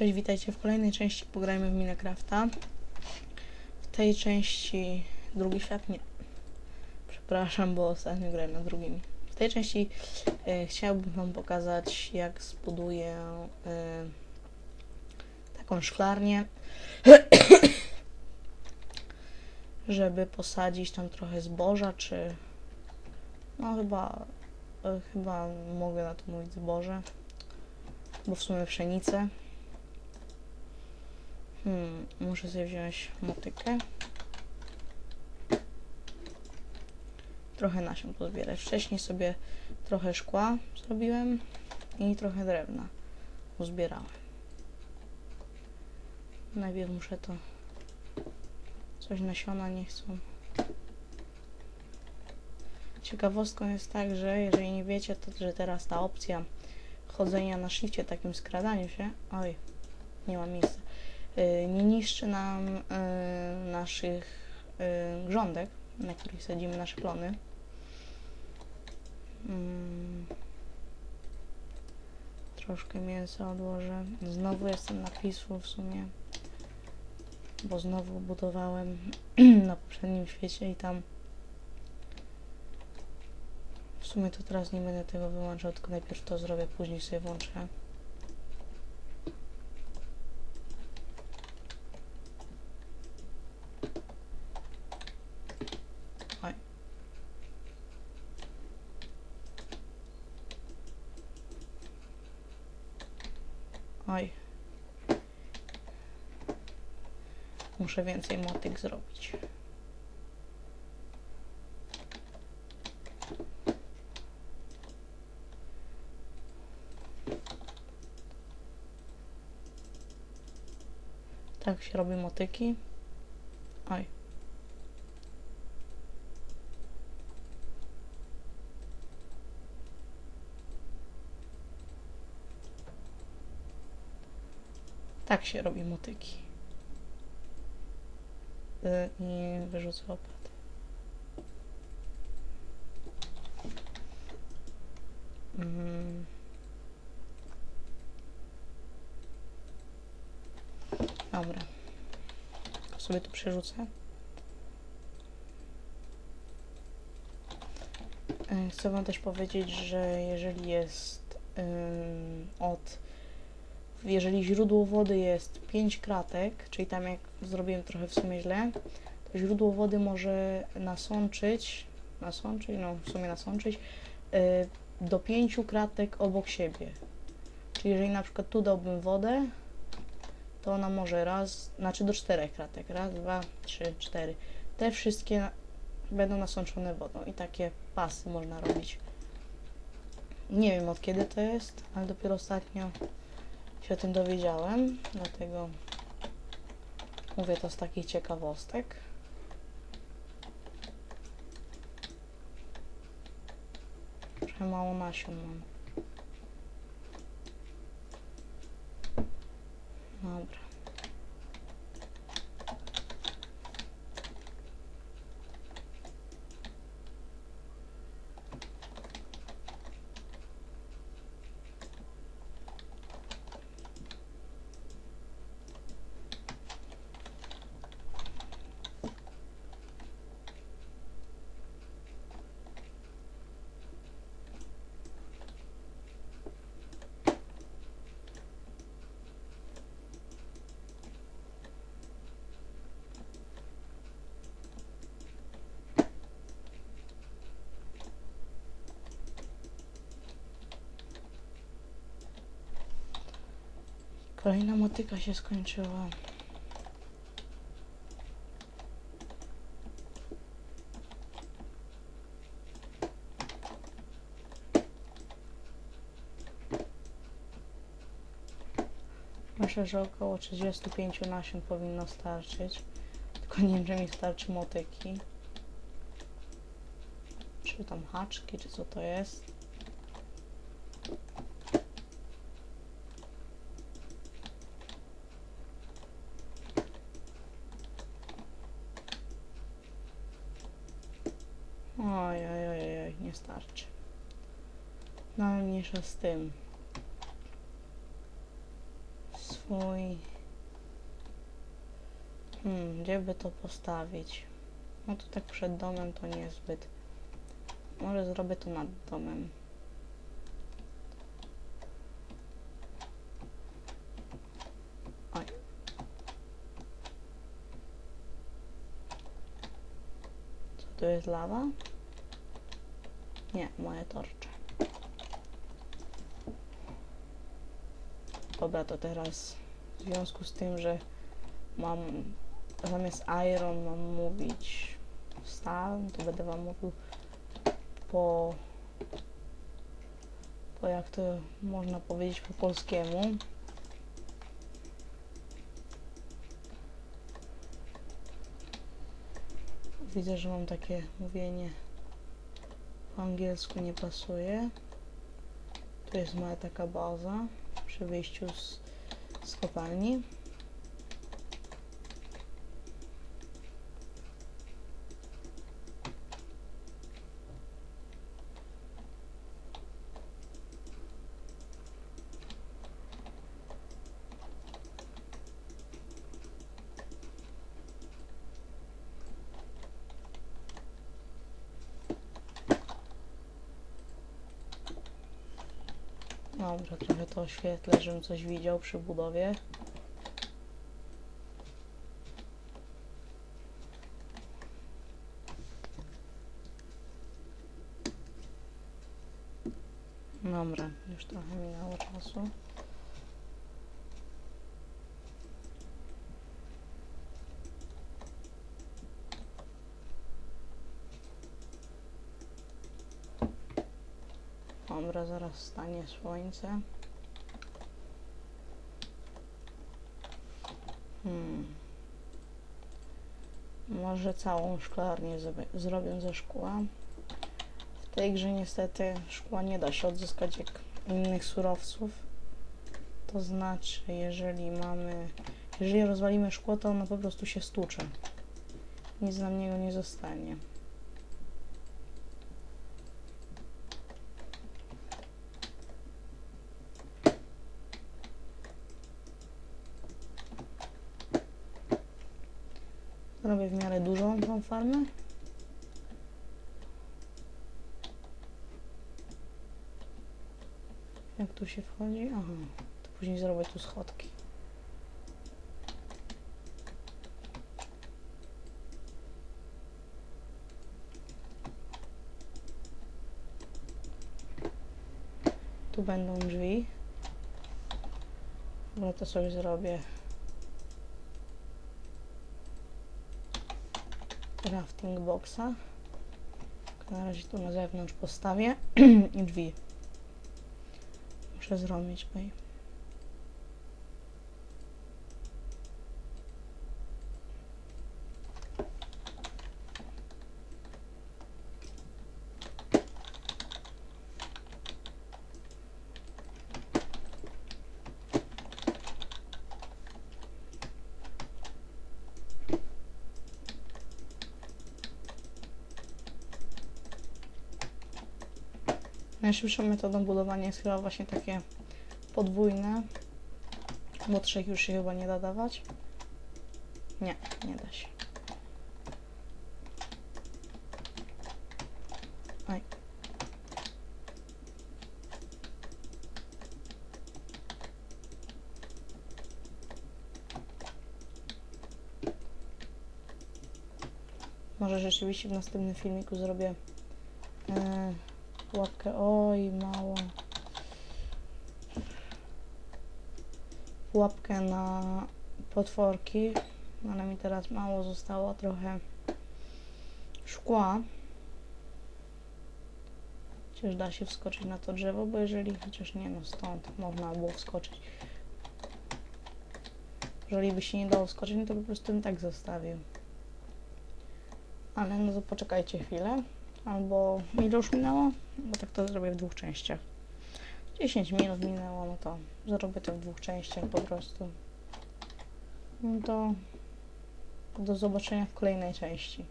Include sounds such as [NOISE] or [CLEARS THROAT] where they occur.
Cześć, witajcie w kolejnej części Pograjmy w Minecrafta. W tej części drugi świat nie. Przepraszam, bo ostatnio grałem na drugim. W tej części e, chciałbym wam pokazać, jak zbuduję e, taką szklarnię, [COUGHS] żeby posadzić tam trochę zboża, czy no chyba, e, chyba mogę na to mówić zboże, bo w sumie pszenicę. Hmm, muszę sobie wziąć motykę. Trochę nasion pozbierać. Wcześniej sobie trochę szkła zrobiłem i trochę drewna uzbierałem. Najpierw muszę to coś nasiona nie chcą. Ciekawostką jest tak, że jeżeli nie wiecie, to że teraz ta opcja chodzenia na shifcie, takim skradaniu się, oj, nie ma miejsca, nie niszczy nam y, naszych y, grządek, na których sadzimy nasze plony. Mm. Troszkę mięsa odłożę. Znowu jestem na piszu w sumie, bo znowu budowałem [CLEARS THROAT] na poprzednim świecie i tam w sumie to teraz nie będę tego wyłączał, tylko najpierw to zrobię, później sobie włączę. Oj. Oj. Muszę więcej motyk zrobić. Tak się robi motyki. Oj. Tak się robi motyki. Y, I wyrzucę łopaty. Mm. Dobra. Tylko sobie tu przerzucę. E, Chcę Wam też powiedzieć, że jeżeli jest ym, od. Jeżeli źródło wody jest 5 kratek, czyli tam jak zrobiłem trochę w sumie źle, to źródło wody może nasączyć, nasączyć, no w sumie nasączyć, y, do 5 kratek obok siebie. Czyli jeżeli na przykład tu dałbym wodę, to ona może raz, znaczy do czterech kratek. Raz, dwa, trzy, cztery. Te wszystkie będą nasączone wodą i takie pasy można robić. Nie wiem od kiedy to jest, ale dopiero ostatnio się o tym dowiedziałem, dlatego mówię to z takich ciekawostek. Trochę mało nasion mam. Dobra. Kolejna motyka się skończyła. Myślę, że około 35 nasion powinno starczyć. Tylko nie wiem, czy mi starczy motyki. Czy tam haczki, czy co to jest. Oj, oj, oj, oj, nie starczy. No mniejsza z tym. swój... Hmm, gdzie by to postawić? No to tak przed domem to niezbyt. Może zrobię to nad domem. Co tu jest lawa? Nie, moje torcze. Dobra, to teraz w związku z tym, że mam zamiast iron mam mówić stal, to będę wam mówił po, po jak to można powiedzieć po polskiemu. Widzę, że mam takie mówienie po angielsku nie pasuje. Tu jest moja taka baza przy wyjściu z, z kopalni. Dobrze, trochę to oświetlę, żebym coś widział przy budowie. Dobra, już trochę minęło czasu. Dobra, zaraz stanie słońce. Hmm. Może całą szklarnię zrobię- ze szkła. W tej grze niestety szkła nie da się odzyskać jak innych surowców. To znaczy, jeżeli mamy... Jeżeli rozwalimy szkło, to ono po prostu się stucze. Nic nam niego nie zostanie. Robię w miarę dużą tą farmę. Jak tu się wchodzi? Aha, to później zrobię tu schodki. Tu będą drzwi. Dobra, to sobie zrobię crafting boxa. Na razie tu na zewnątrz postawię i [CLEARS THROAT] drzwi. Muszę zrobić, bej. Najszybszą metodą budowania jest chyba właśnie takie podwójne, bo trzech już się chyba nie da dawać. Nie, nie da się. Oj. Może rzeczywiście w następnym filmiku zrobię e, pułapkę. Oj, mało. Pułapkę na potworki, ale mi teraz mało zostało trochę szkła. Chociaż da się wskoczyć na to drzewo, bo jeżeli, chociaż nie no, stąd można było wskoczyć. Jeżeli by się nie dało wskoczyć, no to po prostu bym tak zostawił. Ale no to poczekajcie chwilę. Albo ile już minęło? Bo tak to zrobię w dwóch częściach. 10 minut minęło, no to zrobię to w dwóch częściach po prostu. No to do zobaczenia w kolejnej części.